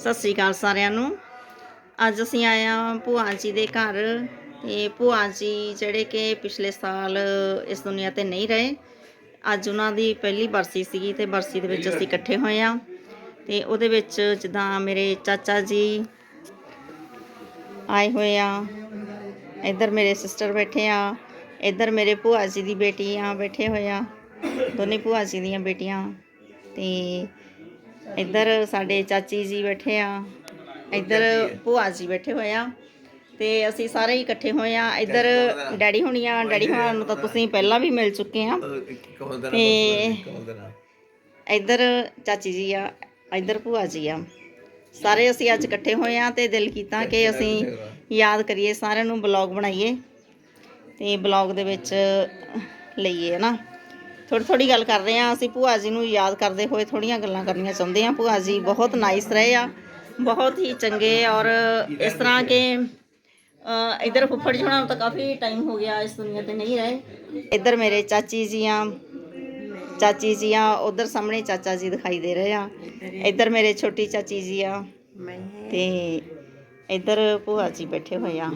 ਸਤਿ ਸ੍ਰੀ ਅਕਾਲ ਸਾਰਿਆਂ ਨੂੰ। ਅੱਜ ਅਸੀਂ ਆਏ ਹਾਂ ਭੂਆ ਜੀ ਦੇ ਘਰ। ਤੇ ਭੂਆ ਜੀ ਜਿਹੜੇ ਕਿ ਪਿਛਲੇ ਸਾਲ ਇਸ ਦੁਨੀਆ ਤੇ ਨਹੀਂ ਰਹੇ, ਅੱਜ ਉਹਨਾਂ ਦੀ ਪਹਿਲੀ ਬਰਸੀ ਸੀਗੀ ਤੇ ਬਰਸੀ ਦੇ ਵਿੱਚ ਅਸੀਂ ਇਕੱਠੇ ਹੋਏ ਆ ਤੇ ਉਹਦੇ ਵਿੱਚ ਜਿੱਦਾਂ ਮੇਰੇ ਚਾਚਾ ਜੀ ਆਏ ਹੋਏ ਆ, ਇੱਧਰ ਮੇਰੇ ਸਿਸਟਰ ਬੈਠੇ ਆ, ਇੱਧਰ ਮੇਰੇ ਭੂਆ ਜੀ ਦੀ ਬੇਟੀ ਆ, ਬੈਠੇ ਹੋਏ ਆ, ਦੋਨੇ ਭੂਆ ਜੀ ਦੀਆਂ ਬੇਟੀਆਂ। ਤੇ ਇੱਧਰ ਸਾਡੇ ਚਾਚੀ ਜੀ ਬੈਠੇ ਆ ਇੱਧਰ ਭੂਆ ਜੀ ਬੈਠੇ ਹੋਏ ਆ ਤੇ ਅਸੀਂ ਸਾਰੇ ਹੀ ਇਕੱਠੇ ਹੋਏ ਆ। ਇੱਧਰ ਡੈਡੀ ਹੁਣੀ ਆ ਡੈਡੀ ਹੁਣਾਂ ਨੂੰ ਤਾਂ ਤੁਸੀਂ ਪਹਿਲਾਂ ਵੀ ਮਿਲ ਚੁੱਕੇ ਆ। ਤੇ ਇੱਧਰ ਚਾਚੀ ਜੀ ਆ ਇੱਧਰ ਭੂਆ ਜੀ ਆ। ਸਾਰੇ ਅਸੀਂ ਅੱਜ ਇਕੱਠੇ ਹੋਏ ਆ ਤੇ ਦਿਲ ਕੀਤਾ ਕਿ ਅਸੀਂ ਯਾਦ ਕਰੀਏ ਸਾਰਿਆਂ ਨੂੰ ਬਲੌਗ ਬਣਾਈਏ ਤੇ ਬਲੌਗ ਦੇ ਵਿੱਚ ਲਈਏ ਨਾ? ਥੋੜੀ ਥੋੜੀ ਗੱਲ ਕਰ ਰਹੇ ਆ ਅਸੀਂ ਭੂਆ ਜੀ ਨੂੰ ਯਾਦ ਕਰਦੇ ਹੋਏ ਥੋੜੀਆਂ ਗੱਲਾਂ ਕਰਨੀਆਂ ਚਾਹੁੰਦੇ ਆ ਭੂਆ ਜੀ ਬਹੁਤ ਨਾਈਸ ਰਹੇ ਆ ਬਹੁਤ ਹੀ ਚੰਗੇ ਔਰ ਇਸ ਤਰ੍ਹਾਂ ਕਿ ਅ, ਇੱਧਰ ਫੁੱਫੜ ਜੀ ਹੋਣਾ ਤਾਂ ਕਾਫੀ ਟਾਈਮ ਹੋ ਗਿਆ ਇਸ ਦੁਨੀਆ ਤੇ ਨਹੀਂ ਰਹੇ। ਇੱਧਰ ਮੇਰੇ ਚਾਚੀ ਜੀ ਆ ਚਾਚੀ ਜੀ ਆ ਉਧਰ ਸਾਹਮਣੇ ਚਾਚਾ ਜੀ ਦਿਖਾਈ ਦੇ ਰਹੇ ਆ। ਇੱਧਰ ਮੇਰੇ ਛੋਟੀ ਚਾਚੀ ਜੀ ਆ ਤੇ ਇੱਧਰ ਭੂਆ ਜੀ ਬੈਠੇ ਹੋਏ ਆ।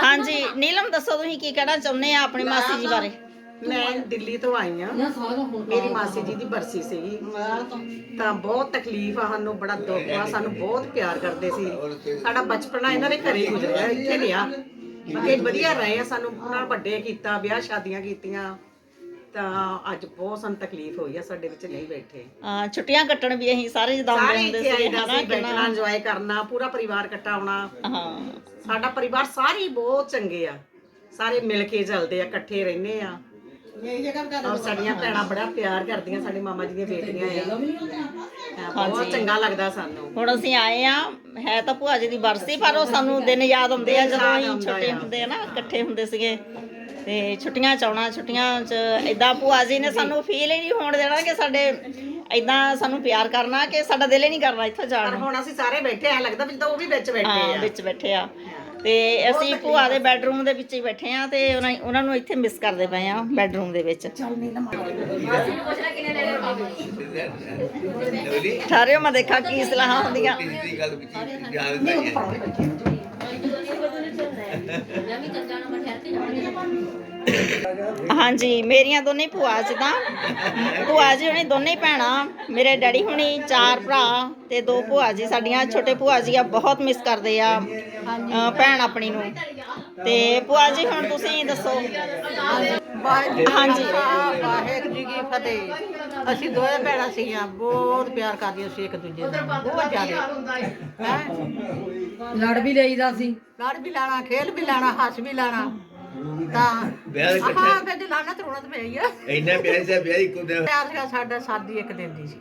ਹਾਂਜੀ ਨੀਲਮ ਦੱਸੋ ਤੁਸੀਂ ਕੀ ਕਹਿਣਾ ਚਾਹੁੰਦੇ ਆ ਆਪਣੀ ਮਾਸੀ ਜੀ ਬਾਰੇ? ਮੈਂ ਦਿੱਲੀ ਤੋਂ ਆਈ ਆ। ਮੇਰੀ ਮਾਸੀ ਜੀ ਦੀ ਬਰਸੀ ਸੀਗੀ। ਤਾਂ। ਬਹੁਤ ਤਕਲੀਫ ਆ ਸਾਨੂੰ ਬੜਾ ਦੁੱਖ ਆ ਸਾਨੂੰ ਬਹੁਤ ਪਿਆਰ ਕਰਦੇ ਸੀ। ਸਾਡਾ ਬਚਪਨਾ ਇਹਨਾਂ ਦੇ ਘਰੇ ਹੀ ਗੁਜ਼ਰਿਆ ਇੱਥੇ ਰਿਹਾ। ਕਿ ਵਧੀਆ ਰਹੇ ਆ ਸਾਨੂੰ ਉਹਨਾਂ ਵੱਡੇ ਕੀਤਾ ਵਿਆਹ ਸ਼ਾਦੀਆਂ ਕੀਤੀਆਂ। ਤਾਂ ਅੱਜ ਬਹੁਤ ਸਾਨੂੰ ਤਕਲੀਫ ਹੋਈ ਆ ਸਾਡੇ ਵਿੱਚ ਨਹੀਂ ਬੈਠੇ। ਅਹ ਛੁੱਟੀਆਂ ਕੱਟਣ ਵੀ ਅਸੀਂ ਸਾਰੇ ਜਦੋਂ ਹੁੰਦੇ ਸੀ ਹਨਾ ਬੈਠਣਾ ਇੰਜੋਏ ਕਰਨਾ ਪੂਰਾ ਪਰਿਵਾਰ ਇਕੱਠਾ ਆਉਣਾ ਹਾਂ। ਸਾਡਾ ਪਰਿਵਾਰ ਸਾਰੇ ਹੀ ਬਹੁਤ ਚੰਗੇ ਆ। ਸਾਰੇ ਮਿਲ ਕੇ ਚੱਲਦੇ ਆ ਇਕੱਠੇ ਰਹਿੰਦੇ ਆ। ਔਰ ਸਾਡੀਆਂ ਭੈਣਾਂ ਬੜਾ ਪਿਆਰ ਕਰਦੀਆਂ ਸਾਡੇ ਮਾਮਾ ਜੀ ਦੀਆਂ ਬੇਟੀਆਂ ਆ। ਹਾਂ, ਬਹੁਤ ਚੰਗਾ ਲੱਗਦਾ ਸਾਨੂੰ। ਹੁਣ ਅਸੀਂ ਆਏ ਆ ਹੈ ਤਾਂ ਭੂਆ ਜੀ ਦੀ ਬਰਸੀ ਪਰ ਉਹ ਸਾਨੂੰ ਦਿਨ ਯਾਦ ਆਉਂਦੇ ਆ ਜਦੋਂ ਅਸੀਂ ਛੋਟੇ ਹੁੰਦੇ ਆ ਨਾ ਇਕੱਠੇ ਹੁੰਦੇ ਸੀਗੇ। ਤੇ ਛੁੱਟੀਆਂ ਚ ਆਉਣਾ ਛੁੱਟੀਆਂ ਚ ਇਦਾਂ ਭੂਆ ਜੀ ਨੇ ਸਾਨੂੰ ਫੀਲ ਹੀ ਨਹੀਂ ਹੋਣ ਦੇਣਾ ਕਿ ਸਾਡੇ ਇਦਾਂ ਸਾਨੂੰ ਪਿਆਰ ਕਰਨਾ ਕਿ ਸਾਡਾ ਦਿਲ ਹੀ ਨਹੀਂ ਕਰਨਾ ਇੱਥੋਂ ਜਾਣ ਪਰ ਨੂੰ। ਹੁਣ ਅਸੀਂ ਸਾਰੇ ਬੈਠੇ ਆ ਲੱਗਦਾ ਵੀ ਤਾਂ ਉਹ ਵੀ ਵਿੱਚ ਬੈਠੇ ਹਾਂ ਆ। ਵਿੱਚ ਬੈਠੇ ਆ। ਤੇ ਅਸੀਂ ਭੂਆ ਦੇ ਬੈੱਡਰੂਮ ਦੇ ਵਿੱਚ ਹੀ ਬੈਠੇ ਆ ਤੇ ਉਹਨਾਂ ਉਹਨਾਂ ਨੂੰ ਇੱਥੇ ਮਿਸ ਕਰਦੇ ਪਏ ਆ ਬੈੱਡਰੂਮ ਦੇ ਵਿੱਚ। ਠਾਰਿਓ ਮੈਂ ਦੇਖਾਂ ਕੀ ਸਲਾਹਾਂ ਹੁੰਦੀਆਂ। ਹਾਂਜੀ ਮੇਰੀਆਂ ਦੋਨੇ ਭੂਆ ਜੀ ਤਾਂ ਭੂਆ ਜੀ ਹੁਣੀ ਦੋਨੇ ਹੀ ਭੈਣਾਂ ਮੇਰੇ ਡੈਡੀ ਹੁਣੀ ਚਾਰ ਭਰਾ ਤੇ ਦੋ ਭੂਆ ਜੀ। ਸਾਡੀਆਂ ਛੋਟੇ ਭੂਆ ਜੀ ਆ ਬਹੁਤ ਮਿਸ ਕਰਦੇ ਆ ਭੈਣ ਆਪਣੀ ਨੂੰ। ਤੇ ਭੂਆ ਜੀ ਹੁਣ ਤੁਸੀਂ ਦੱਸੋ। ਹਾਂਜੀ। ਵਾਹਿਗੁਰੂ ਜੀ ਕੀ ਫਤਿਹ। ਅਸੀਂ ਦੋਵੇਂ ਭੈਣਾਂ ਸੀਗੀਆਂ ਬਹੁਤ ਪਿਆਰ ਕਰਦੀਆਂ ਸੀ ਇੱਕ ਦੂਜੇ ਨਾਲ ਬਹੁਤ ਜ਼ਿਆਦਾ। ਲੜ ਵੀ ਲਈਦਾ ਸੀ। ਲੜ ਵੀ ਲੈਣਾ ਖੇਲ ਵੀ ਲੈਣਾ ਹੱਸ ਵੀ ਲੈਣਾ। ਤਾਂ ਵਿਆਹ ਦੇ ਇਕੱਠੇ- ਹਾਂ ਫਿਰ ਲਾਣਾ ਤਰੋਣਾ ਤੇ ਪਈ ਆ। ਇੰਨਾ ਪਿਆਰ ਸੀ ਵਿਆਹ ਇੱਕੋ ਦਿਨ। ਪਿਆਰ ਸੀਗਾ ਸਾਡਾ ਸਾਦੀ ਇੱਕ ਦਿਨ ਦੀ ਸੀ।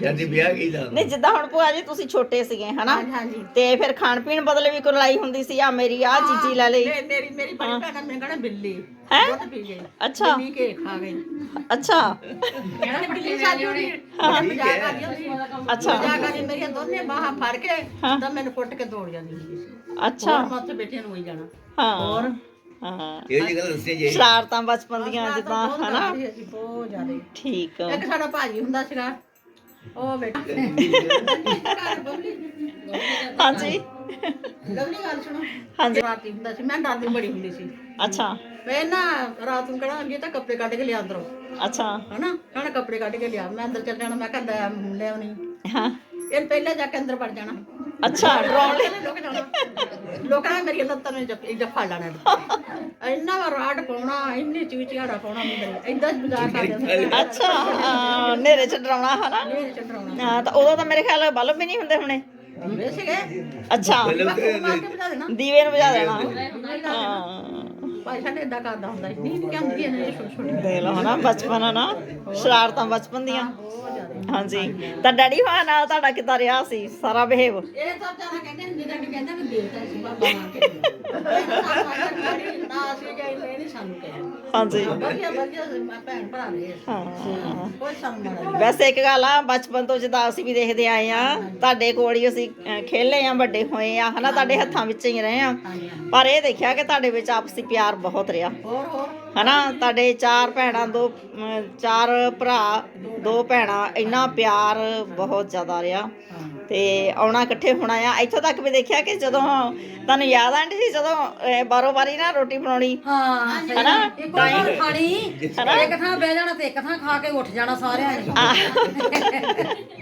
ਜਦ ਵਿਆਹ ਕੀ ਦਾ ਨਹੀਂ ਜਿੱਦਾਂ ਹੁਣ ਭੂਆ ਜੀ ਤੁਸੀਂ ਛੋਟੇ ਸੀਗੇ ਹਨਾ? ਹਾਂਜੀ ਹਾਂਜੀ। ਤੇ ਫਿਰ ਖਾਣ ਪੀਣ ਬਦਲੇ ਵੀ ਕੋਈ ਲੜਾਈ ਹੁੰਦੀ ਸੀ ਆ ਮੇਰੀ ਆ ਚੀਜ਼ੀ ਲੈ ਲਈ। ਮੇ- ਮੇਰੀ ਮੇਰੀ ਬੜੀ ਭੈਣ ਨੇ ਕਹਣਾ ਬਿੱਲੀ ਹੈਂ? ਦੁੱਧ ਪੀ ਗਈ। ਅੱਛਾ। ਬਿੱਲੀ ਕੇ ਖਾ ਗਈ। ਅੱਛਾ। ਕਹਿੰਦੇ ਬਿੱਲੀ ਸਾਡੀ ਹੋਣੀ ਹਾਂ। ਮਜ਼ਾਕ ਕਰਦੀ ਹੁੰਦੀ ਅੱਛਾ। ਮਜ਼ਾਕ ਕਰਦੀ ਮੇਰੀਆਂ ਦੋਨੇ ਬਾਹਾਂ ਫੜ ਕੇ ਤਾਂ ਮੈਨੂੰ ਕੁੱਟ ਕੇ ਦੌੜ ਜਾਂਦੀ ਹੁੰਦੀ ਸੀ। ਅੱਛਾ। ਹੋਰ ਮੈਂ ਉੱਥੇ ਬੈਠੇ ਨੂੰ ਹੋਈ ਜਾਣਾ। ਹਾਂ। ਹੋਰ? ਹਾਂ। ਇਹ ਜੀ ਗੱਲ ਦੱਸਣੀ ਚਾਹੀਦੀ ਸ਼ਰਾਰਤਾਂ ਬਚਪਨ ਦੀਆਂ ਜਿੱਦਾਂ ਹਨਾ? ਬਹੁਤ ਜ਼ਿਆਦਾ ਠੀਕ ਇੱਕ ਸਾਡਾ ਭਾਜੀ ਹੁੰਦਾ ਸੀਗਾ ਉਹ ਬੈਠਾ। ਹਾਂਜੀ। ਲਵਲੀ ਗੱਲ ਸੁਣੋ। ਹਾਂਜੀ। ਰਾਤੀ ਹੁੰਦਾ ਸੀ ਮੈਂ ਡਰਦੀ ਬੜੀ ਹੁੰਦੀ ਸੀ। ਅੱਛਾ। ਮੈਂ ਨਾ ਰਾਤ ਨੂੰ ਕਹਣਾ ਅੱਗੇ ਤਾਂ ਕੱਪੜੇ ਕੱਢ ਕੇ ਲਿਆ ਅੰਦਰੋਂ। ਅੱਛਾ। ਹਨਾ? ਕਹਣਾ ਕੱਪੜੇ ਕੱਢ ਕੇ ਲਿਆ। ਮੈਂ ਅੰਦਰ ਚੱਲ ਜਾਣਾ ਮੈਂ ਕਹਿੰਦਾ ਲਿਆਉਣੀ ਹਾਂ। ਇਹ ਪਹਿਲਾਂ ਜਾ ਕੇ ਅੰਦਰ ਵੜ ਜਾਣਾ। ਅੱਛਾ ਡਰਾਉਣ ਲਈ। ਲੋਕ ਜਾਣਾ ਲੋਕਾਂ ਨੇ ਮੇਰੀਆਂ ਲੱਤਾਂ ਨੂੰ ਜੱਫ ਜੱਫਾ ਲੈਣਾ ਇੰਨਾ ਵਾ ਰਾਡ ਪਾਉਣਾ ਇੰਨੀ ਚੂਚਿਆੜਾ ਪਾਉਣਾ ਮੁੰਡੇ ਇਦਾਂ ਬਾਜ਼ਾਰ ਕਰਦੇ ਅੱਛਾ ਹਾਂ, ਹਨੇਰੇ ਚ ਡਰਾਉਣਾ ਹਨਾ? ਮੇਰੇ ਚ ਡਰਾਉਣਾ। ਹਾਂ ਤਾਂ ਉਦੋਂ ਤਾਂ ਮੇਰੇ ਖਿਆਲ ਬਲਬ ਵੀ ਨਹੀਂ ਹੁੰਦੇ ਹੁਣੇ। ਵੇ ਸੀਗੇ। ਅੱਛਾ। ਮਾਰ ਕੇ ਬੁਝਾ ਦੇਣਾ। ਦੀਵੇ ਨੂੰ ਬੁਝਾ ਦੇਣਾ। ਹਾਂ। ਭਾਈ ਸਾਡੇ ਏਦਾਂ ਕਰਦਾ ਹੁੰਦਾ ਸੀ। ਨਹੀਂ ਕਿਉਂ ਹੁੰਦੀ ਨੇ ਛੋਟੀ ਛੋਟੀ ਦੇਖ ਲਓ ਹਨਾ ਬਚਪਨ ਆ ਨਾ ਸ਼ਰਾਰਤਾਂ ਬਚਪਨ ਦੀਆਂ। ਹਾਂਜੀ। ਤਾਂ ਡੈਡੀ ਹੋਣਾ ਨਾਲ ਤੁਹਾਡਾ ਕਿੱਦਾਂ ਰਿਹਾ ਸੀ? ਸਾਰਾ ਬਿਹੇਵ? ਇਹ ਤਾਂ ਜਾਨਾ ਕਹਿੰਦੇ ਹੁੰਦੇ ਤਾਂ ਕਹਿੰਦਾ ਵੀ ਦੇਵਤਾ ਸੀ ਬਾਬਾ ਮਾਰ ਕੇ। ਨਾ ਅਸੀਂ ਲੈ ਨਹੀਂ ਸਾਨੂੰ ਕਿਹਾ। ਹਾਂਜੀ। ਵਧੀਆ ਵਧੀਆ ਮੈਂ ਭੈਣ ਭਰਾ ਨੇ ਹਾਂ। ਕੋਈ ਸਾਨੂੰ ਮਾੜਾ ਵੈਸੇ ਇੱਕ ਗੱਲ ਆ ਬਚਪਨ ਤੋਂ ਜਿੱਦਾਂ ਅਸੀਂ ਵੀ ਦੇਖਦੇ ਆਏ ਆ ਤੁਹਾਡੇ ਕੋਲ ਹੀ ਅਸੀਂ ਅਹ, ਖੇਲੇ ਆ ਵੱਡੇ ਹੋਏ ਆ ਹਨਾ? ਤੁਹਾਡੇ ਹੱਥਾਂ ਵਿੱਚ ਹੀ ਰਹੇ ਆ। ਪਰ ਇਹ ਦੇਖਿਆ ਕਿ ਤੁਹਾਡੇ ਵਿੱਚ ਆਪਸੀ ਪਿਆਰ ਬਹੁਤ ਰਿਹਾ। ਹੋਰ ਹੋਰ? ਹਨਾ ਤੁਹਾਡੇ ਚਾਰ ਭੈਣਾਂ ਦੋ ਚਾਰ ਭਰਾ ਦੋ ਭੈਣਾਂ ਇੰਨਾ ਪਿਆਰ ਬਹੁਤ ਜ਼ਿਆਦਾ ਰਿਹਾ। ਤੇ ਆਉਣਾ ਇਕੱਠੇ ਹੋਣਾ ਆ। ਇੱਥੋਂ ਤੱਕ ਵੀ ਦੇਖਿਆ ਕਿ ਜਦੋਂ ਤੁਹਾਨੂੰ ਯਾਦ ਆਂਟੀ ਸੀ ਜਦੋਂ ਬਾਰੋ ਬਾਰੀ ਨਾ ਰੋਟੀ ਬਣਾਉਣੀ। ਹਾਂ ਹਨਾ? ਵਾਰ ਖਾਣੀ ਹਨਾ? ਇੱਕ ਥਾਂ ਬਹਿ ਜਾਣਾ ਤੇ ਇੱਕ ਥਾਂ ਖਾ ਕੇ ਉੱਠ ਜਾਣਾ ਸਾਰਿਆਂ ਨੇ।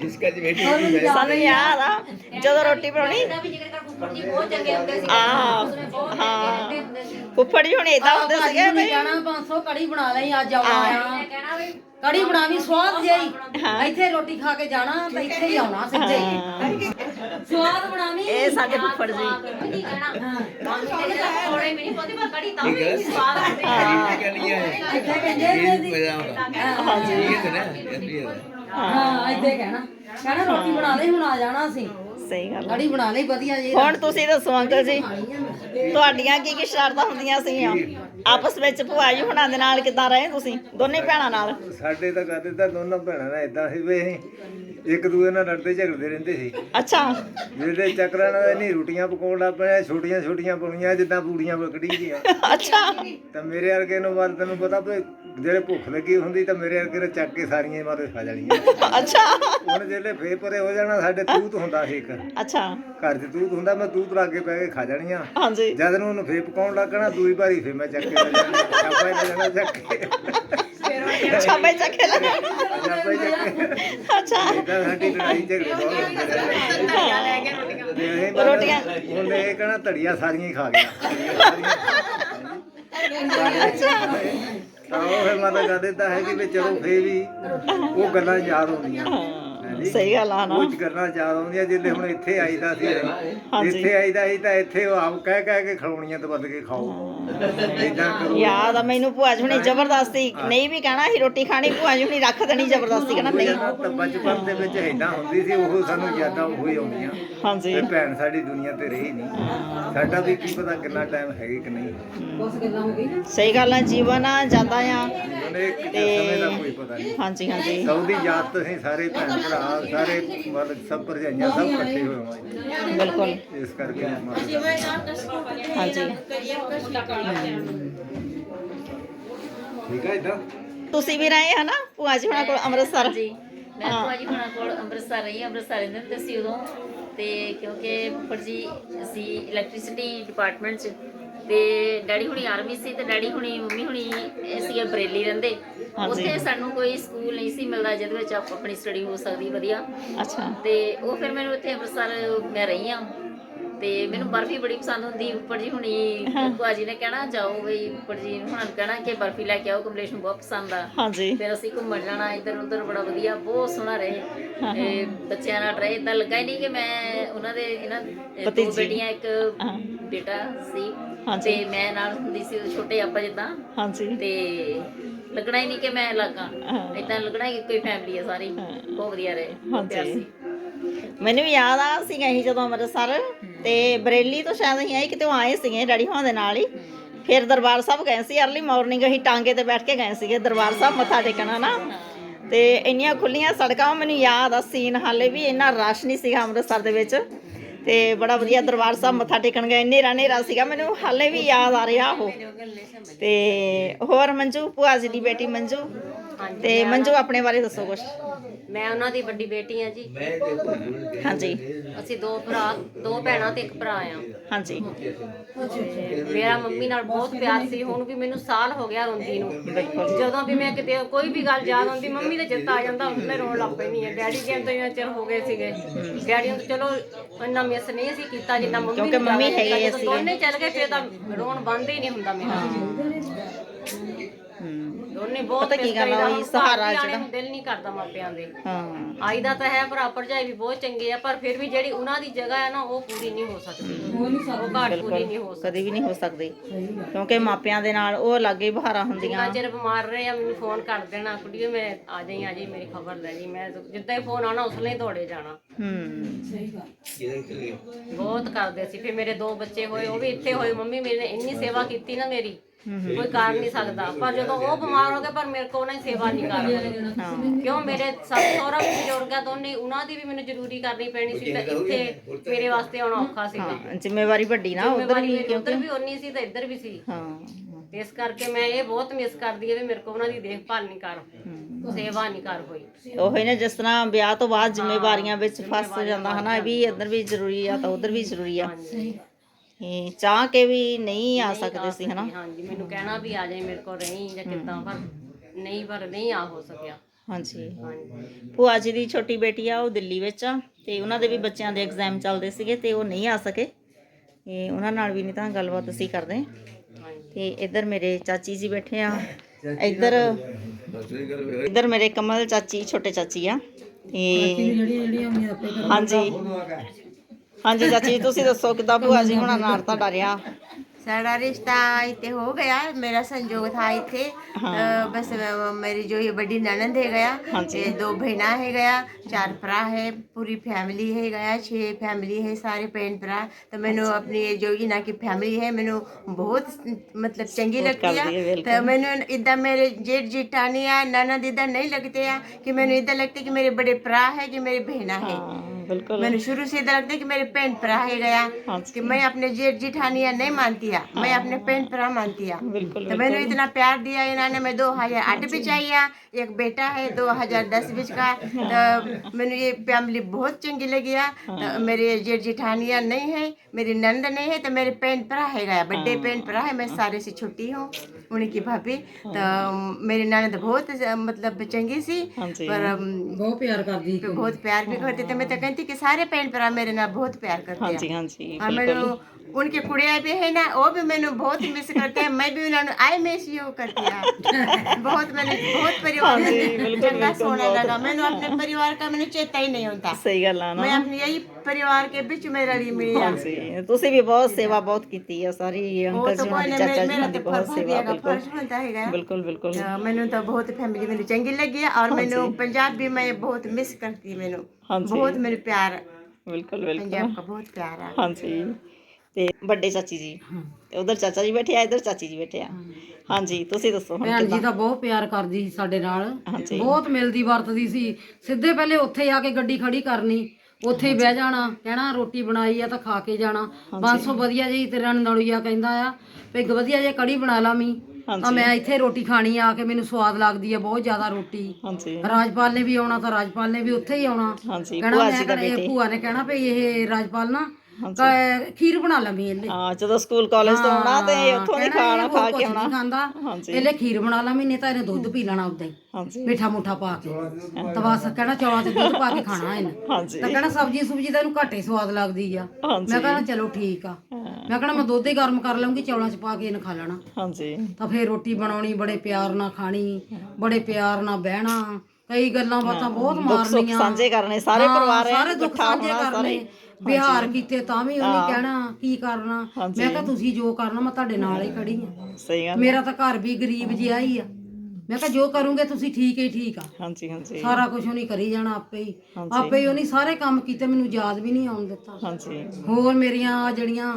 ਜਿਸ ਕਾ ਬੇਟੀ ਹੈ ਸਾਨੂੰ ਯਾਦ ਆ। ਜਦੋਂ ਰੋਟੀ ਬਣਾਉਣੀ। ਬਹੁਤ ਹਾਂ। ਸੀ ਫੁੱਫੜ ਜੀ ਹੁਣ ਇਦਾਂ ਹੁੰਦੇ ਸੀਗੇ ਵੀ ਕਹਿਣਾ 500 ਕੜੀ ਬਣਾ ਲਈ ਅੱਜ ਆਉਣਾ ਆ। ਮੈਂ ਕਹਿਣਾ ਵੀ ਕੜੀ ਬਣਾਵੀ ਸਵਾਦ ਜਿਹੀ। ਇੱਥੇ ਰੋਟੀ ਖਾ ਕੇ ਜਾਣਾ ਤਾਂ ਇੱਥੇ ਹੀ ਆਉਣਾ ਸਿੱਧੇ। ਹੀ। ਸਵਾਦ ਬਣਾਵੀ। ਇਹ ਸਾਡੇ ਫੁੱਫੜ ਜੀ। ਨਹੀਂ ਕਹਿਣਾ। ਵੀ ਨਹੀਂ ਪਰ ਕੜੀ ਤਾਂ ਵੀ ਸਵਾਦ ਹੈ। ਇੱਥੇ ਕਹਿੰਦੇ ਸੀ। ਇਹ ਤਾਂ ਨਾ। ਹੈ ਕਹਿਣਾ। ਕਹਿਣਾ ਰੋਟੀ ਬਣਾ ਲਈ ਹੁਣ ਆ ਜਾਣਾ ਅਸੀਂ। ਸਹੀ ਗੱਲ। ਕੜੀ ਬਣਾ ਲਈ ਵਧੀਆ ਜੀ। ਹੁਣ ਤੁਸੀਂ ਦੱਸੋ ਅੰਕਲ ਜੀ ਤੁਹਾਡੀਆਂ ਕੀ ਕੀ ਸ਼ਰਾਰਤਾਂ ਹੁੰਦੀਆਂ ਸੀਗੀਆਂ? ਆਪਸ ਵਿੱਚ ਭੂਆ ਜੀ ਹੁਣਾਂ ਦੇ ਨਾਲ ਕਿੱਦਾਂ ਰਹੇ ਤੁਸੀਂ? ਦੋਨੇ ਭੈਣਾਂ ਨਾਲ? ਸਾਡੇ ਤਾਂ ਕਰਦੇ ਤਾਂ ਦੋਨੋਂ ਭੈਣਾਂ ਨਾਲ ਇਦਾਂ ਸੀ ਵੀ ਅਸੀਂ ਇੱਕ ਦੂਜੇ ਨਾਲ ਲੜਦੇ ਝਗੜਦੇ ਰਹਿੰਦੇ ਸੀ। ਅੱਛਾ। ਜਿਹੜੇ ਚੱਕਰਾਂ ਨਾਲ ਇੰਨੀ ਰੋਟੀਆਂ ਪਕਾਉਣ ਲੱਗ ਪਏ ਛੋਟੀਆਂ ਛੋਟੀਆਂ ਬਣੀਆਂ ਜਿੱਦਾਂ ਪੂੜੀਆਂ ਬਕੜੀ ਦੀਆਂ। ਅੱਛਾ। ਤਾਂ ਮੇਰੇ ਵਰਗੇ ਨੂੰ ਵੱਲ ਤੈਨੂੰ ਪਤਾ ਵੀ ਜਿਹੜੇ ਭੁੱਖ ਲੱਗੀ ਹੁੰਦੀ ਤਾਂ ਮੇਰੇ ਵਰਗੇ ਨੇ ਚੱਕ ਕੇ ਸਾਰੀਆਂ ਮਾਰੇ ਖਾ ਜਾਣੀਆਂ। ਅੱਛਾ। ਹੁਣ ਜਿਹੜੇ ਫੇਰ ਪਰੇ ਹੋ ਜਾਣਾ ਸਾਡੇ ਤੂਤ ਹੁੰਦਾ ਸੀ ਇੱਕ। ਅੱਛਾ। ਘਰ 'ਚ ਤੂਤ ਹੁੰਦਾ ਮੈਂ ਤੂਤ ਲਾ ਕੇ ਪੈ ਕੇ ਖਾ ਜਾਣੀਆਂ। ਹਾਂਜੀ। ਜਦ ਨੂੰ ਉਹਨੂੰ ਫੇਰ ਪਕਾਉਣ ਲੱਗਣਾ ਦੂਈ ਵਾਰੀ ਫੇਰ ਮੈਂ ਚੱਕ ਕੇ ਲੈ ਜਾਣਾ ਚੱਕ ਕੇ। ਚੱਕ ਕੇ ਅੱਛਾ। ਸਾਡੀ ਲੜਾਈ ਝਗੜੇ ਬਹੁਤ ਹੁੰਦੇ ਰਹੇ ਰੋਟੀਆਂ। ਰੋਟੀਆਂ। ਉਹਨੇ ਇਹ ਕਹਿਣਾ ਧੜੀਆਂ ਸਾਰੀਆਂ ਹੀ ਖਾ ਗਿਆ ਤਾਂ ਉਹ ਫਿਰ ਮਤਲਬ ਕਰ ਦਿੱਤਾ ਹੈ ਕਿ ਵੀ ਚਲੋ ਫੇਰ ਵੀ ਉਹ ਗੱਲਾਂ ਯਾਦ ਆਉਂਦੀਆਂ ਹੈਂਜੀ? ਸਹੀ ਗੱਲ ਆ ਨਾ। ਉਹ ਗੱਲਾਂ ਯਾਦ ਆਉਂਦੀਆਂ ਜਿੱਲੇ ਹੁਣ ਇੱਥੇ ਆਈਦਾ ਸੀ। ਹਾਂਜੀ। ਇੱਥੇ ਆਈਦਾ ਸੀ ਤਾਂ ਇੱਥੇ ਉਹ ਆਪ ਕਹਿ ਕਹਿ ਕੇ ਖਵਾਉਣੀਆਂ ਤੇ ਵੱਧ ਕੇ ਖਾਓ। ਇਦਾਂ ਕਰੋ। ਯਾਦ ਆ ਮੈਨੂੰ ਭੂਆ ਜੀ ਹੁਣੀ ਜ਼ਬਰਦਸਤੀ। ਨਹੀਂ ਵੀ ਕਹਿਣਾ ਸੀ ਰੋਟੀ ਖਾਣੀ ਭੂਆ ਜੀ ਹੁਣੀ ਰੱਖ ਦੇਣੀ ਜ਼ਬਰਦਸਤੀ ਕਹਿਣਾ ਨਹੀਂ। ਤਾਂ ਬਚਪਨ ਦੇ ਵਿੱਚ ਇਦਾਂ ਹੁੰਦੀ ਸੀ ਉਹ ਸਾਨੂੰ ਯਾਦਾਂ ਉਹ ਹੀ ਆਉਂਦੀਆਂ। ਹਾਂਜੀ। ਤੇ ਭੈਣ ਸਾਡੀ ਦੁਨੀਆ ਤੇ ਰਹੀ ਨਹੀਂ। ਸਾਡਾ ਵੀ ਕੀ ਪਤਾ ਕਿੰਨਾ ਟਾਈਮ ਹੈਗਾ ਕਿ ਨਹੀਂ। ਕੁਛ ਗੱਲਾਂ ਹੋ ਗਈਆਂ? ਸਹੀ ਗੱਲ ਆ ਜੀਵਨ ਆ ਜਾਂਦਾ ਆ। ਉਹਨੇ ਇੱਕ ਤੇ- ਸਮੇਂ ਦਾ ਕੋਈ ਪਤਾ ਨਹੀਂ। ਹਾਂਜੀ ਹਾਂਜੀ। ਸਭ ਦੀ ਯਾਦ ਤੋਂ ਅਸੀਂ ਸਾਰੇ ਭੈਣ ਭਰਾ ਸਾਰੇ ਮਤਲਬ ਸਭ ਭਰਜਾਈਆਂ ਸਭ ਇਕੱਠੇ ਹੋਏ ਹੋਏ ਬਿਲਕੁਲ। ਇਸ ਕਰਕੇ ਮਤਲਬ ਹਾਂਜੀ। ਠੀਕ ਹੈ ਇਦਾਂ ਤੁਸੀਂ ਵੀ ਰਹੇ ਹਨਾ? ਭੂਆ ਜੀ ਹੁਣਾਂ ਕੋਲ ਅੰਮ੍ਰਿਤਸਰ? ਜੀ ਮੈਂ ਭੂਆ ਜੀ ਹੁਣਾਂ ਕੋਲ ਅੰਮ੍ਰਿਤਸਰ ਰਹੀ ਹਾਂ, ਅੰਮ੍ਰਿਤਸਰ ਰਹਿੰਦੇ ਹੁੰਦੇ ਸੀ ਉਦੋਂ। ਤੇ ਕਿਉਂਕਿ ਫੁੱਫੜ ਜੀ ਅਸੀਂ ਇਲੈਕਟ੍ਰਿਸਿਟੀ ਡਿਪਾਰਟਮੈਂਟ ਚ ਤੇ ਡੈਡੀ ਹੁਣੀ ਆਰਮੀ ਸੀ ਤੇ ਡੈਡੀ ਹੁਣੀ ਮੰਮੀ ਹੁਣੀ ਅਸੀਂ ਬਰੇਲੀ ਰਹਿੰਦੇ। ਉੱਥੇ ਸਾਨੂੰ ਕੋਈ ਸਕੂਲ ਨਹੀਂ ਸੀ ਮਿਲਦਾ ਜਿਹਦੇ ਵਿੱਚ ਆਪ ਆਪਣੀ ਸਟੱਡੀ ਹੋ ਸਕਦੀ ਵਧੀਆ। ਅੱਛਾ। ਤੇ ਉਹ ਫਿਰ ਮੈਨੂੰ ਇੱਥੇ ਅੰਮ੍ਰਿਤਸਰ ਮੈਂ ਰਹੀ ਹਾਂ। ਤੇ ਮੈਨੂੰ ਬਰਫੀ ਬੜੀ ਪਸੰਦ ਹੁੰਦੀ ਉੱਪਰ ਜੀ ਹੁਣੀ ਭੂਆ ਜੀ ਨੇ ਕਹਿਣਾ ਜਾਓ ਬਈ ਉੱਪਰ ਜੀ ਨੂੰ ਹੁਣਾਂ ਕਹਿਣਾ ਕਿ ਬਰਫੀ ਲੈ ਕੇ ਆਓ ਕਮਲੇਸ਼ ਨੂੰ ਬਹੁਤ ਪਸੰਦ ਆ। ਹਾਂਜੀ। ਫਿਰ ਅਸੀਂ ਘੁੰਮਣ ਜਾਣਾ ਇੱਧਰ ਉੱਧਰ ਬੜਾ ਵਧੀਆ ਬਹੁਤ ਸੋਹਣਾ ਰਹੇ। ਤੇ ਬੱਚਿਆਂ ਨਾਲ ਰਹੇ। ਤਾਂ ਲੱਗਾ ਹੀ ਨਹੀਂ ਕਿ ਮੈਂ ਉਹਨਾਂ ਦੇ ਇਹਨਾਂ ਇਹ ਦੋ। ਬੇਟੀਆਂ ਇੱਕ। ਬੇਟਾ ਸੀ। ਤੇ ਮੈਂ ਨਾਲ ਹੁੰਦੀ ਸੀ ਛੋਟੇ ਆਪਾਂ ਜਿੱਦਾਂ। ਹਾਂਜੀ। ਤੇ ਲੱਗਣਾ ਹੀ ਨਹੀਂ ਕਿ ਮੈਂ ਲੱਗਾ। ਇਦਾਂ ਲੱਗਣਾ ਕਿ ਕੋਈ ਫੈਮਿਲੀ ਹੈ ਸਾਰੀ। ਬਹੁਤ ਵਧੀਆ ਰਹੇ। ਹਾਂਜੀ। ਮੈਨੂੰ ਯਾਦ ਆ ਸੀਗਾ ਅਸੀਂ ਜਦੋਂ ਅੰਮ੍ਰਿਤਸਰ। ਤੇ ਬਰੇਲੀ ਤੋਂ ਸ਼ਾਇਦ ਅਸੀਂ ਆਏ, ਕਿਤੇ ਆਏ ਸੀਗੇ ਡੈਡੀ ਹੋਂ ਦੇ ਨਾਲ ਹੀ। ਫਿਰ ਦਰਬਾਰ ਸਾਹਿਬ ਗਏ ਸੀ ਅਰਲੀ ਮਾਰਨਿੰਗ ਅਸੀਂ ਟਾਂਗੇ ਤੇ ਬੈਠ ਕੇ ਗਏ ਸੀਗੇ ਦਰਬਾਰ ਸਾਹਿਬ ਮੱਥਾ ਟੇਕਣਾ ਨਾ ਤੇ ਇੰਨੀਆਂ ਖੁੱਲੀਆਂ ਸੜਕਾਂ, ਮੈਨੂੰ ਯਾਦ ਆ ਸੀਨ ਹਾਲੇ ਵੀ ਇੰਨਾ ਰਸ਼ ਨਹੀਂ ਸੀਗਾ ਅੰਮ੍ਰਿਤਸਰ ਦੇ ਵਿੱਚ। ਤੇ ਬੜਾ ਵਧੀਆ ਦਰਬਾਰ ਸਾਹਿਬ ਮੱਥਾ ਟੇਕਣ ਗਏ ਨੇਰਾ ਨੇਰਾ ਸੀਗਾ, ਮੈਨੂੰ ਹਾਲੇ ਵੀ ਯਾਦ ਆ ਰਿਹਾ ਉਹ। ਤੇ ਹੋਰ ਮੰਜੂ, ਭੂਆ ਜੀ ਦੀ ਬੇਟੀ ਮੰਜੂ? ਤੇ ਮੰਜੂ, ਆਪਣੇ ਬਾਰੇ ਦੱਸੋ ਕੁਝ ਮੈਂ ਉਹਨਾਂ ਦੀ ਵੱਡੀ ਬੇਟੀ ਆ ਜੀ। ਮੈਂ ਹਾਂਜੀ। ਅਸੀਂ ਦੋ ਭਰਾ ਦੋ ਭੈਣਾਂ ਤੇ ਇੱਕ ਭਰਾ ਆ ਹਾਂਜੀ। ਮੇਰਾ ਮੰਮੀ ਨਾਲ ਬਹੁਤ ਪਿਆਰ ਸੀ ਹੁਣ ਵੀ ਮੈਨੂੰ ਸਾਲ ਹੋ ਗਿਆ ਰੋਂਦੀ ਨੂੰ। ਜਦੋਂ ਵੀ ਮੈਂ ਕਿਤੇ ਕੋਈ ਵੀ ਗੱਲ ਯਾਦ ਆਉਂਦੀ ਮੰਮੀ ਦਾ ਚਿੱਤ ਆ ਜਾਂਦਾ ਉਸਲੇ ਰੋਣ ਲੱਗ ਪੈਂਦੀ ਹੈ। ਡੈਡੀ ਜੀ ਤਾਂ ਇੰਨਾ ਚਿਰ ਹੋ ਗਏ ਸੀਗੇ। ਡੈਡੀ ਨੂੰ ਤਾਂ ਚਲੋ ਇੰਨਾ ਮਿਸ ਨਹੀਂ ਸੀ ਕੀਤਾ ਜਿੰਨਾ ਮੰਮੀ ਕਿਉਂਕਿ ਮੰਮੀ। ਹੈਗੇ ਸੀਗੇ। ਦੋਨੇ ਚੱਲ ਗਏ ਫਿਰ ਤਾਂ ਰੋਣ ਬੰਦ ਹੀ ਨਹੀਂ ਹੁੰਦਾ ਮੇਰਾ। ਦੋਨੇ ਬਹੁਤ ਪਤਾ ਕੀ ਗੱਲ ਆ, ਉਹੀ ਸਹਾਰਾ ਜਿਹੜਾ- ਦਿਲ ਨਹੀਂ ਕਰਦਾ ਮਾਪਿਆਂ ਦੇ। ਹਾਂ। ਆਈ ਦਾ ਤਾਂ ਹੈ ਭਰਾ ਭਰਜਾਈ ਵੀ ਬਹੁਤ ਚੰਗੇ ਆ ਪਰ ਫਿਰ ਵੀ ਜਿਹੜੀ ਉਹਨਾਂ ਦੀ ਜਗ੍ਹਾ ਹੈ ਨਾ ਉਹ ਪੂਰੀ ਨਹੀਂ ਹੋ ਸਕਦੀ। ਉਹ ਘਾਟ ਪੂਰੀ ਨਹੀਂ ਹੋ ਸਕਦੀ। ਕਦੇ ਵੀ ਨਹੀਂ ਹੋ ਸਕਦੀ। ਕਿਉਂਕਿ ਮਾਪਿਆਂ ਦੇ ਨਾਲ ਉਹ ਲਾਗੇ ਬਹਾਰਾਂ ਹੁੰਦੀਆਂ। ਜਿੰਨਾ ਚਿਰ ਬਿਮਾਰ ਰਹੇ ਆ ਮੈਨੂੰ ਫੋਨ ਕਰ ਦੇਣਾ ਕੁੜੀਏ ਮੈਂ ਆ ਜਾਈ ਆ ਜਾਈ ਮੇਰੀ ਖਬਰ ਲੈ ਜੀ ਮੈਂ ਜਿੱਦਾਂ ਹੀ ਫੋਨ ਆਉਣਾ ਉਸ ਲਈ ਦੌੜੇ ਜਾਣਾ। ਹੂੰ? ਬਹੁਤ ਕਰਦੇ ਸੀ। ਫਿਰ ਮੇਰੇ ਦੋ ਬੱਚੇ ਹੋਏ ਉਹ ਵੀ ਇੱਥੇ ਹੋਏ। ਮੰਮੀ ਮੇਰੇ ਨੇ ਇੰਨੀ ਸੇਵਾ ਕੀਤੀ ਨਾ ਮੇਰੀ ਕੋਈ ਕਰ ਨਹੀਂ ਸਕਦਾ। ਪਰ ਜਦੋਂ ਉਹ ਬਿਮਾਰ ਹੋ ਗਏ ਪਰ ਮੇਰੇ ਕੋਲ ਉਹਨਾਂ ਦੀ ਸੇਵਾ ਨਹੀਂ ਕਰ ਹੋਈ ਕਿਉਂ? ਮੇਰੇ ਸੱਸ ਸਹੁਰਾ ਵੀ ਬਜ਼ੁਰਗ ਆ ਦੋਨੇ ਉਹਨਾਂ ਦੀ ਵੀ ਮੈਨੂੰ ਜ਼ਰੂਰੀ ਕਰਨੀ ਪੈਣੀ ਸੀ ਤਾਂ ਇੱਥੇ ਮੇਰੇ ਵਾਸਤੇ ਆਉਣਾ ਔਖਾ ਸੀਗਾ ਹਾਂ ਜ਼ਿੰਮੇਵਾਰੀ ਵੱਡੀ ਨਾ ਉਧਰ ਵੀ ਉੱਧਰ ਵੀ ਉਨੀ ਸੀ ਤਾਂ ਇੱਧਰ ਵੀ ਸੀ। ਹਾਂ। ਤੇ ਇਸ ਕਰਕੇ ਮੈਂ ਇਹ ਬਹੁਤ ਮਿਸ ਕਰਦੀ ਹਾਂ ਵੀ ਮੇਰੇ ਕੋਲ ਉਹਨਾਂ ਦੀ ਦੇਖਭਾਲ ਨਹੀਂ ਕਰ ਸੇਵਾ ਨਹੀਂ ਕਰ ਹੋਈ ਉਹੀ ਨਾ ਜਿਸ ਤਰ੍ਹਾਂ ਵਿਆਹ ਤੋਂ ਬਾਅਦ ਜ਼ਿੰਮੇਵਾਰੀਆਂ ਵਿੱਚ ਫਸ ਜਾਂਦਾ ਹਨਾ ਇਹ ਵੀ ਇੱਧਰ ਵੀ ਜ਼ਰੂਰੀ ਆ ਤਾਂ ਉੱਧਰ ਵੀ ਜ਼ਰੂਰੀ ਆ। ਇਹ ਚਾਹ ਕੇ ਵੀ ਨਹੀਂ ਆ ਸਕਦੇ ਸੀ ਹਨਾ? ਹਾਂਜੀ ਮੈਨੂੰ ਕਹਿਣਾ ਵੀ ਆ ਜਾਏ ਮੇਰੇ ਕੋਲ ਰਹੀ ਜਾਂ ਕਿੱਦਾਂ ਪਰ ਨਹੀਂ ਪਰ ਨਹੀਂ ਆ ਹੋ ਸਕਿਆ। ਹਾਂਜੀ। ਭੂਆ ਜੀ ਦੀ ਛੋਟੀ ਬੇਟੀ ਆ ਉਹ ਦਿੱਲੀ ਵਿੱਚ ਆ ਤੇ ਉਹਨਾਂ ਦੇ ਵੀ ਬੱਚਿਆਂ ਦੇ ਐਗਜ਼ਾਮ ਚੱਲਦੇ ਸੀਗੇ ਤੇ ਉਹ ਨਹੀਂ ਆ ਸਕੇ। ਤੇ ਉਹਨਾਂ ਨਾਲ ਵੀ ਨਹੀਂ ਤਾਂ ਗੱਲਬਾਤ ਅਸੀਂ ਕਰਦੇ। ਤੇ ਇੱਧਰ ਮੇਰੇ ਚਾਚੀ ਜੀ ਬੈਠੇ ਆ। ਇੱਧਰ ਇੱਧਰ ਮੇਰੇ ਕਮਲ ਚਾਚੀ ਛੋਟੇ ਚਾਚੀ ਆ ਤੇ ਹਾਂਜੀ। ਹਾਂਜੀ ਚਾਚੀ ਜੀ, ਤੁਸੀਂ ਦੱਸੋ ਕਿਦਾਂ ਭੂਆ ਜੀ ਹੁਣਾਂ ਨਾਲ ਤੁਹਾਡਾ ਰਿਹਾ सारा रिश्ता इतने हो गया मेरा संजोग था इतने अ, बस अ, मेरी जो ये बड़ी ननंद है गया हाँ जी। ये दो बहना है गया चार भरा है पूरी फैमिली है गया छह फैमिली है सारे भैन भरा तो मैंने अपनी ये जो इना की फैमिली है मैंने बहुत मतलब चंगी लगती करदी है, है बिल्कुल। तो मैंने इधर मेरे जेठ जेठानी है ननद इधर नहीं लगते हैं कि मैंने इधर लगते कि मेरे बड़े भरा है कि मेरी बहना है ਹਾਂ बिल्कुल मैंने शुरू से इधर लगता है कि मेरे बहन भरा है गया कि मैं अपने जेठ जिठानिया नहीं मानती है मैं अपने बहन भरा मानती है बिल्कुल तो मैंने इतना प्यार दिया इन्होंने मैं दो हजार आठ भी चाहिए एक बेटा है दो हज़ार दस बीच का तो मैंने ये फैमिली बहुत चंगी लगी तो मेरे जेठ जेठानिया नहीं है मेरी नंद नहीं है तो मेरे पेन परा है गया बर्थडे पेन परा है मैं सारे से छुट्टी हूँ उनकी भाभी। तो मेरी ननद बहुत मतलब चंगी सी पर बहुत प्यार करती बहुत प्यार भी करती तो मैं तो कहती कि सारे पेन परा मेरे ना बहुत प्यार करते हैं और मैं उनकी कुड़िया भी है ना वो भी मैंने बहुत मिस करते हैं मैं भी उन्होंने आई मिस यू करती है बहुत मैंने बहुत परिवार चंगा सोना लगा मैंने अपने परिवार का मैंने चेता ही नहीं होता ਸਹੀ ਗੱਲ ਆ ਨਾ मैं अपने यही परिवार के बीच में रली मिली हाँ ਜੀ ਤੁਸੀਂ ਵੀ ਬਹੁਤ ਸੇਵਾ ਬਹੁਤ ਕੀਤੀ ਆ ਸਾਰੀ वो ਅੰਕਲ तो ਜੀ कोई ਨੇ ਚਾਚਾ नहीं जी मेरा ਦੀ तो ਬਹੁਤ फर्ज हो ਸੇਵਾ गया ਬਿਲਕੁਲ फर्ज होता है ਬਿਲਕੁਲ ਬਿਲਕੁਲ ਮੈਨੂੰ ਤਾਂ ਬਹੁਤ ਫੈਮਿਲੀ ਮੈਨੂੰ ਚੰਗੀ ਲੱਗੀ ਹੈ ਔਰ ਮੈਨੂੰ ਪੰਜਾਬ ਵੀ ਮੈਂ ਬਹੁਤ ਮਿਸ ਕਰਦੀ ਮੈਨੂੰ ਹਾਂਜੀ ਬਹੁਤ ਮੈਨੂੰ ਪਿਆਰ ਬਿਲਕੁਲ ਬਿਲਕੁਲ ਪੰਜਾਬ ਦਾ ਬਹੁਤ ਪਿਆਰ ਹੈ ਹਾਂਜੀ ਤੇ ਵੱਡੇ ਚਾਚੀ ਜੀ। ਤੇ ਉਧਰ ਚਾਚਾ ਜੀ ਬੈਠੇ ਆ ਇੱਧਰ ਚਾਚੀ ਜੀ ਬੈਠੇ ਆ। ਹਾਂਜੀ ਤੁਸੀਂ ਦੱਸੋ ਹੁਣ ਭੈਣ ਜੀ ਕਿੱਦਾਂ? ਤਾਂ ਬਹੁਤ ਪਿਆਰ ਕਰਦੀ ਸੀ ਸਾਡੇ ਨਾਲ। ਹਾਂਜੀ। ਬਹੁਤ ਮਿਲਦੀ ਵਰਤਦੀ ਸੀ। ਸਿੱਧੇ ਪਹਿਲੇ ਉੱਥੇ ਆ ਕੇ ਗੱਡੀ ਖੜੀ ਕਰਨੀ ਉੱਥੇ ਹੀ ਬਹਿ ਜਾਣਾ ਕਹਿਣਾ ਰੋਟੀ ਬਣਾਈ ਆ ਤਾਂ ਖਾ ਕੇ ਜਾਣਾ। 500 ਵਧੀਆ ਜੀ ਤੇਰਾ ਨੰਦੜੂਆ ਕਹਿੰਦਾ ਆ ਵੀ ਵਧੀਆ ਜੇ ਕੜੀ ਬਣਾ ਲਾ ਮੀ ਤਾਂ ਮੈਂ ਇੱਥੇ ਰੋਟੀ ਖਾਣੀ ਆ ਕੇ ਮੈਨੂੰ ਸਵਾਦ ਲੱਗਦੀ ਆ ਬਹੁਤ ਜ਼ਿਆਦਾ ਰੋਟੀ। ਹਾਂਜੀ। ਰਾਜਪਾਲ ਨੇ ਵੀ ਆਉਣਾ ਤਾਂ ਰਾਜਪਾਲ ਨੇ ਵੀ ਉੱਥੇ ਹੀ ਆਉਣਾ। ਹਾਂਜੀ ਕਹਿਣਾ ਭੂਆ ਮੈਂ ਜੀ ਦਾ ਕਹਿਣਾ ਇਹ ਬੇਟੇ। ਭੂਆ ਨੇ ਕਹਿਣਾ ਵੀ ਇਹ ਰਾਜਪਾਲ ਨਾ ਕ- ਖੀਰ ਬਣਾ ਲਵੀਂ ਇਹਨੇ। ਹਾਂ ਜਦੋਂ ਸਕੂਲ ਕਾਲਜ ਤੋਂ ਆਉਣਾ ਤੇ ਉੱਥੋਂ ਨਹੀਂ ਕਹਿਣਾ ਖਾਣਾ ਖਾ ਕੇ ਆਉਣਾ। ਨਹੀਂ ਖਾਂਦਾ। ਹਾਂਜੀ। ਪਹਿਲੇ ਖੀਰ ਬਣਾ ਲਾ ਮਹੀਨੇ ਤਾਂ ਇਹਨੇ ਦੁੱਧ ਪੀ ਲੈਣਾ ਉਦਾਂ ਹੀ। ਹਾਂਜੀ। ਮਿੱਠਾ ਮੁੱਠਾ ਪਾ ਕੇ। ਤਾਂ ਬਸ ਕਹਿਣਾ ਚੌਲਾਂ 'ਚ ਦੁੱਧ ਪਾ ਕੇ ਖਾਣਾ ਇਹਨੇ। ਹਾਂਜੀ। ਤਾਂ ਕਹਿਣਾ ਸਬਜ਼ੀ ਸੁਬਜੀ ਤਾਂ ਇਹਨੂੰ ਘੱਟੇ ਸਵਾਦ ਲੱਗਦੀ ਆ। ਹਾਂਜੀ। ਮੈਂ ਕਹਿਣਾ ਚਲੋ ਠੀਕ ਆ। ਮੈਂ ਕਹਿਣਾ ਮੈਂ ਦੁੱਧ ਹੀ ਗਰਮ ਕਰ ਲਵਾਂਗੀ ਚੌਲਾਂ 'ਚ ਪਾ ਕੇ ਇਹਨੇ ਖਾ ਲੈਣਾ। ਹਾਂਜੀ। ਤਾਂ ਫੇਰ ਰੋਟੀ ਬਣਾਉਣੀ ਬੜੇ ਪਿਆਰ ਨਾਲ ਖਾਣੀ ਬੜੇ ਪਿਆਰ ਨਾਲ ਬਹਿਣਾ। ਕਈ ਗੱਲਾਂ ਬਾਤਾਂ ਬਹੁਤ ਦੁੱਖ ਸੁੱਖ ਮਾਰਨੀਆਂ। ਸਾਂਝੇ ਕਰਨੇ ਸਾਰੇ ਹਾਂ, ਪਰਿਵਾਰ ਸਾਰੇ ਦੁੱਖ ਇਕੱਠਾ ਸਾਂਝੇ ਹੋਣਾ, ਸਾਰੇ ਕਰਨੇ। ਵਿਹਾਰ ਕੀਤੇ ਤਾਂ ਵੀ ਉਹਨੇ ਕਹਿਣਾ ਕੀ ਕਰਨਾ? ਹਾਂਜੀ। ਮੈਂ ਕਿਹਾ ਤੁਸੀਂ ਜੋ ਕਰਨਾ ਮੈਂ ਤੁਹਾਡੇ ਨਾਲ ਹੀ ਖੜੀ ਆ ਸਹੀ ਗੱਲ ਮੇਰਾ ਤਾਂ ਘਰ ਵੀ ਗਰੀਬ ਜਿਹਾ ਹੀ ਆ। ਮੈਂ ਕਿਹਾ ਜੋ ਕਰੋਗੇ ਤੁਸੀਂ ਠੀਕ ਹੀ ਠੀਕ ਆ। ਹਾਂਜੀ ਹਾਂਜੀ। ਸਾਰਾ ਕੁਝ ਉਹਨੇ ਕਰੀ ਜਾਣਾ ਆਪੇ ਹੀ। ਆਪੇ ਹੀ ਉਹਨੇ ਸਾਰੇ ਕੰਮ ਕੀਤੇ ਮੈਨੂੰ ਯਾਦ ਵੀ ਨਹੀਂ ਆਉਣ ਦਿੱਤਾ। ਹਾਂਜੀ। ਹੋਰ ਮੇਰੀਆਂ ਆਹ ਜਿਹੜੀਆਂ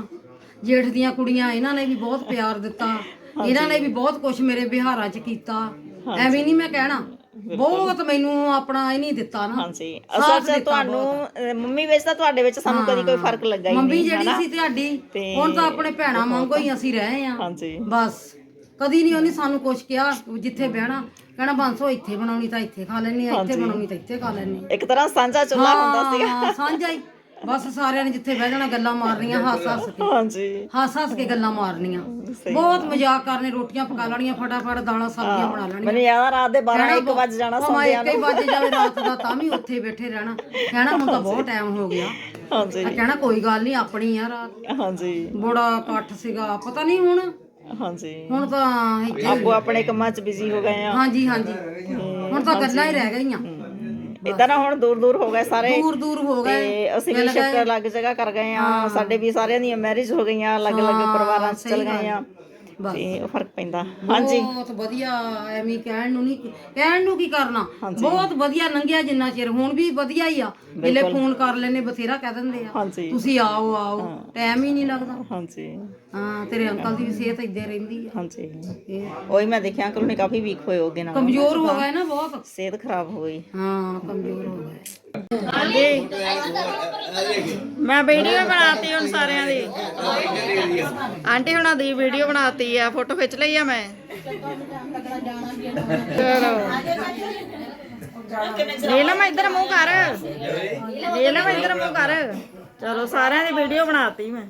ਜੇਠ ਦੀਆਂ ਕੁੜੀਆਂ ਇਹਨਾਂ ਨੇ ਵੀ ਬਹੁਤ ਪਿਆਰ ਦਿੱਤਾ। ਇਹਨਾਂ ਨੇ ਵੀ ਬਹੁਤ ਕੁਝ ਮੇਰੇ ਵਿਹਾਰਾਂ 'ਚ ਕੀਤਾ। ਐਵੇਂ ਨਹੀਂ ਮੈਂ ਕਹਿਣਾ ਬਹੁਤ ਮੈਨੂੰ ਆਪਣਾ ਇਹ ਨਹੀਂ ਦਿੱਤਾ ਨਾ। ਹਾਂਜੀ। ਅਸਲ 'ਚ ਤੁਹਾਨੂੰ ਅਹ, ਮੰਮੀ ਵਿੱਚ ਤਾਂ ਤੁਹਾਡੇ ਵਿੱਚ ਸਾਨੂੰ ਕਦੀ ਕੋਈ ਫ਼ਰਕ ਲੱਗਾ ਹੀ ਮੰਮੀ ਨਹੀਂ ਜਿਹੜੀ ਸੀ ਤੁਹਾਡੀ ਹੁਣ ਤਾਂ ਆਪਣੇ ਭੈਣਾਂ ਵਾਂਗੂ ਹੀ ਅਸੀਂ ਰਹੇ ਆ ਹਾਂਜੀ। ਬਸ। ਕਦੀ ਨਹੀਂ ਉਹਨੇ ਸਾਨੂੰ ਕੁਝ ਕਿਹਾ ਜਿੱਥੇ ਬਹਿਣਾ ਕਹਿਣਾ ਬਾਂਸੋ ਇੱਥੇ ਬਣਾਉਣੀ ਤਾਂ ਇੱਥੇ ਖਾ ਲੈਣੀ ਆ ਇੱਥੇ ਬਣਾਉਣੀ ਤਾਂ ਇੱਥੇ ਖਾ ਲੈਣੀ ਇੱਕ ਤਰ੍ਹਾਂ ਸਾਂਝਾ ਚੁੱਲ੍ਹਾ ਹੁੰਦਾ ਸੀਗਾ। ਹਾਂ ਸਾਂਝਾ ਹੀ। ਬਸ ਸਾਰਿਆਂ ਨੇ ਜਿੱਥੇ ਬਹਿ ਜਾਣਾ ਗੱਲਾਂ ਮਾਰਨੀਆਂ ਹੱਸ ਹੱਸ ਕੇ। ਹਾਂਜੀ। ਹੱਸ ਹੱਸ ਕੇ ਗੱਲਾਂ ਮਾਰਨੀਆਂ। ਬਹੁਤ ਮਜ਼ਾਕ ਕਰਨੇ ਰੋਟੀਆਂ ਪਕਾ ਲੈਣੀਆਂ ਫਟਾਫਟ ਦਾਲਾਂ ਸਬਜ਼ੀਆਂ ਬਣਾ ਲੈਣੀਆਂ। ਮੈਨੂੰ ਯਾਦ ਆ ਰਾਤ ਦੇ 12 1 ਵਜ ਜਾਣਾ ਭਾਵੇਂ ਸੌਂਦਿਆਂ ਇੱਕ ਹੀ ਨੂੰ। ਵੱਜ ਜਾਵੇ ਰਾਤ ਦਾ ਤਾਂ ਵੀ ਉੱਥੇ ਬੈਠੇ ਰਹਿਣਾ। ਕਹਿਣਾ ਹੁਣ ਤਾਂ ਬਹੁਤ ਟਾਈਮ ਹੋ ਗਿਆ। ਹਾਂਜੀ। ਕਹਿਣਾ ਕੋਈ ਗੱਲ ਨਹੀਂ ਆਪਣੀ ਆ ਰਾਤ। ਹਾਂਜੀ। ਬੜਾ ਇਕੱਠ ਸੀਗਾ ਪਤਾ ਨਹੀਂ ਹੁਣ? ਹਾਂਜੀ। ਹੁਣ ਤਾਂ ਇੱਥੇ ਆਪੋ ਆਪਣੇ ਕੰਮਾਂ 'ਚ ਬਿਜ਼ੀ ਹੋ ਗਏ ਆ। ਹਾਂਜੀ ਹਾਂਜੀ। ਹੁਣ ਤਾਂ ਗੱਲਾਂ ਹੀ ਰਹਿ ਗਈਆਂ। ਇਦਾਂ ਨਾ ਹੁਣ ਦੂਰ ਦੂਰ ਹੋ ਗਏ ਸਾਰੇ। ਦੂਰ ਦੂਰ ਹੋ ਗਏ। ਤੇ ਅਸੀਂ ਵੀ ਸ਼ਿਫਟ ਅਲੱਗ ਜਗ੍ਹਾ ਕਰ ਗਏ ਆ ਸਾਡੇ ਵੀ ਸਾਰਿਆਂ ਦੀਆਂ ਮੈਰਿਜ ਹੋ ਗਈਆਂ ਅਲੱਗ-ਅਲੱਗ ਪਰਿਵਾਰਾਂ 'ਚ ਚਲ ਗਏ ਆ ਤੇ ਉਹ ਫ਼ਰਕ ਪੈਂਦਾ। ਹਾਂਜੀ। ਬਹੁਤ ਵਧੀਆ ਐਵੇਂ ਕਹਿਣ ਨੂੰ ਨਹੀਂ ਕਹਿਣ ਨੂੰ ਕੀ ਕਰਨਾ? ਬਹੁਤ ਵਧੀਆ ਲੰਘਿਆ ਜਿੰਨਾ ਚਿਰ ਹੁਣ ਵੀ ਵਧੀਆ ਹੀ ਆ। ਵੇਲੇ ਫੋਨ ਕਰ ਲੈਨੇ ਬਥੇਰਾ ਕਹਿ ਦਿੰਦੇ ਆ। ਤੁਸੀਂ ਆਓ ਆਓ ਟਾਈਮ ਹੀ ਨਹੀਂ ਲੱਗਦਾ। ਹਾਂਜੀ। ਹਾਂ ਤੇਰੇ ਅੰਕਲ ਦੀ ਵੀ ਸਿਹਤ ਇੱਦਾਂ ਰਹਿੰਦੀ ਆ। ਹਾਂਜੀ। ਉਹੀ ਮੈਂ ਦੇਖਿਆ ਅੰਕਲ ਨੇ ਕਾਫੀ ਵੀਕ ਹੋਏ ਹੋਗੇ ਨਾਲ ਕਮਜ਼ੋਰ ਹੋ। ਗਏ ਨਾ ਬਹੁਤ। ਸਿਹਤ ਖਰਾਬ ਹੋ ਗਈ। ਹਾਂ ਕਮਜ਼ੋਰ ਹੋ ਗਏ। ਮੈਂ ਵੀਡੀਓ ਬਣਾਤੀ ਹੁਣ ਸਾਰਿਆਂ ਦੀ। ਆਂਟੀ ਹੁਣਾਂ ਦੀ ਵੀਡੀਓ ਬਣਾਤੀ ਆ, ਫੋਟੋ ਖਿੱਚ ਲਈ ਆ ਮੈਂ। ਚਲੋ। ਲੈ ਮੈਂ ਇੱਧਰ ਮੂੰਹ ਕਰ। ਲੈ ਇੱਧਰ ਮੂੰਹ ਕਰ। ਚਲੋ ਸਾਰਿਆਂ ਦੀ ਵੀਡੀਓ ਬਣਾਤੀ ਮੈਂ।